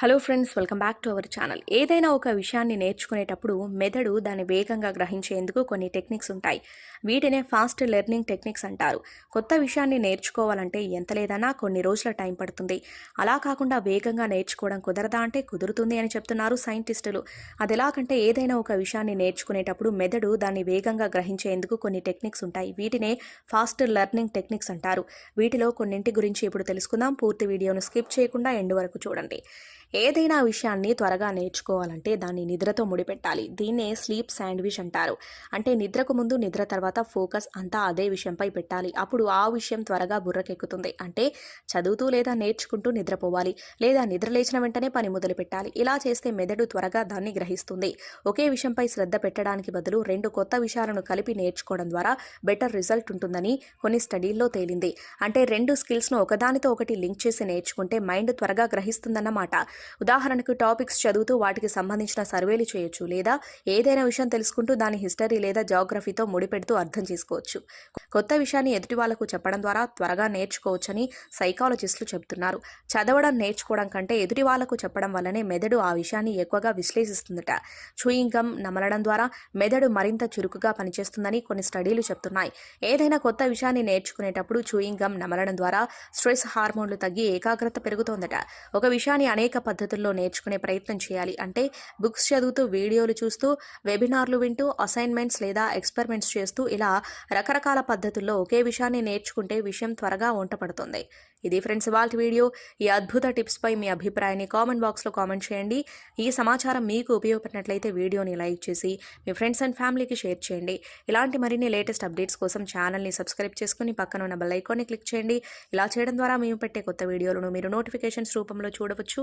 Hello friends welcome back to our channel ఏదైనా ఒక విషయాన్ని నేర్చుకునేటప్పుడు మెదడు దాన్ని వేగంగా గ్రహించేందుకు కొన్ని టెక్నిక్స్ ఉంటాయి. వీటినే ఫాస్ట్ లెర్నింగ్ టెక్నిక్స్ అంటారు. కొత్త విషయాన్ని నేర్చుకోవాలంటే ఎంత లేదన్నా కొన్ని రోజుల టైం పడుతుంది. అలా కాకుండా వేగంగా నేర్చుకోవడం కుదరదా అంటే కుదురుతుంది అని చెప్తున్నారు సైంటిస్టులు అది ఎలాగంటే ఏదైనా ఒక విషయాన్ని నేర్చుకునేటప్పుడు మెదడు దాన్ని వేగంగా గ్రహించేందుకు కొన్ని టెక్నిక్స్ ఉంటాయి. వీటినే ఫాస్ట్ లెర్నింగ్ టెక్నిక్స్ అంటారు. వీటిలో కొన్నింటి గురించి ఇప్పుడు తెలుసుకుందాం. పూర్తి వీడియోను స్కిప్ చేయకుండా ఎండ్ వరకు చూడండి. ఏదైనా విషయాన్ని త్వరగా నేర్చుకోవాలంటే దాన్ని నిద్రతో ముడిపెట్టాలి. దీన్నే స్లీప్ శాండ్విచ్ అంటారు. అంటే నిద్రకు ముందు నిద్ర తర్వాత ఫోకస్ అంతా అదే విషయంపై పెట్టాలి. అప్పుడు ఆ విషయం త్వరగా బుర్రకెక్కుతుంది. అంటే చదువుతూ లేదా నేర్చుకుంటూ నిద్రపోవాలి. లేదా నిద్ర లేచిన వెంటనే పని మొదలు పెట్టాలి. ఇలా చేస్తే మెదడు త్వరగా దాన్ని గ్రహిస్తుంది. ఒకే విషయంపై శ్రద్ధ పెట్టడానికి బదులు రెండు కొత్త విషయాలను కలిపి నేర్చుకోవడం ద్వారా బెటర్ రిజల్ట్ ఉంటుందని కొన్ని స్టడీల్లో తేలింది. అంటే రెండు స్కిల్స్ను ఒకదానితో ఒకటి లింక్ చేసి నేర్చుకుంటే మైండ్ త్వరగా గ్రహిస్తుందన్నమాట. ఉదాహరణకు టాపిక్స్ చదువుతూ వాటికి సంబంధించిన సర్వేలు చేయొచ్చు లేదా ఏదైనా విషయం తెలుసుకుంటూ దాని హిస్టరీ లేదా జాగ్రఫీతో ముడిపెడుతూ అర్థం చేసుకోవచ్చు. కొత్త విషయాన్ని ఎదుటి వాళ్ళకు చెప్పడం ద్వారా త్వరగా నేర్చుకోవచ్చని సైకాలజిస్టులు చెబుతున్నారు. చదవడం నేర్చుకోవడం కంటే ఎదుటి వాళ్ళకు చెప్పడం వల్లనే మెదడు ఆ విషయాన్ని ఎక్కువగా విశ్లేషిస్తుందట. చూయింగ్ గమ్ నమలడం ద్వారా మెదడు మరింత చురుకుగా పనిచేస్తుందని కొన్ని స్టడీలు చెప్తున్నాయి. ఏదైనా కొత్త విషయాన్ని నేర్చుకునేటప్పుడు చూయింగ్ గమ్ నమలడం ద్వారా స్ట్రెస్ హార్మోన్లు తగ్గి ఏకాగ్రత పెరుగుతోందట. ఒక విషయాన్ని అనేక పద్ధతుల్లో నేర్చుకునే ప్రయత్నం చేయాలి. అంటే బుక్స్ చదువుతూ వీడియోలు చూస్తూ వెబినార్లు వింటూ అసైన్మెంట్స్ లేదా ఎక్స్పెరిమెంట్స్ చేస్తూ ఇలా రకరకాల పద్ధతుల్లో ఒకే విషయాన్ని నేర్చుకుంటే విషయం త్వరగా వంటపడుతుంది. ఇది ఫ్రెండ్స్ వాల్ట్ వీడియో. ఈ అద్భుత టిప్స్పై మీ అభిప్రాయాన్ని కామెంట్ బాక్స్లో కామెంట్ చేయండి. ఈ సమాచారం మీకు ఉపయోగపడినట్లయితే వీడియోని లైక్ చేసి మీ ఫ్రెండ్స్ అండ్ ఫ్యామిలీకి షేర్ చేయండి. ఇలాంటి మరిన్ని లేటెస్ట్ అప్డేట్స్ కోసం ఛానల్ని సబ్స్క్రైబ్ చేసుకుని పక్కన ఉన్న బెల్ ఐకాన్ని క్లిక్ చేయండి. ఇలా చేయడం ద్వారా మేము పెట్టే కొత్త వీడియోలను మీరు నోటిఫికేషన్స్ రూపంలో చూడవచ్చు.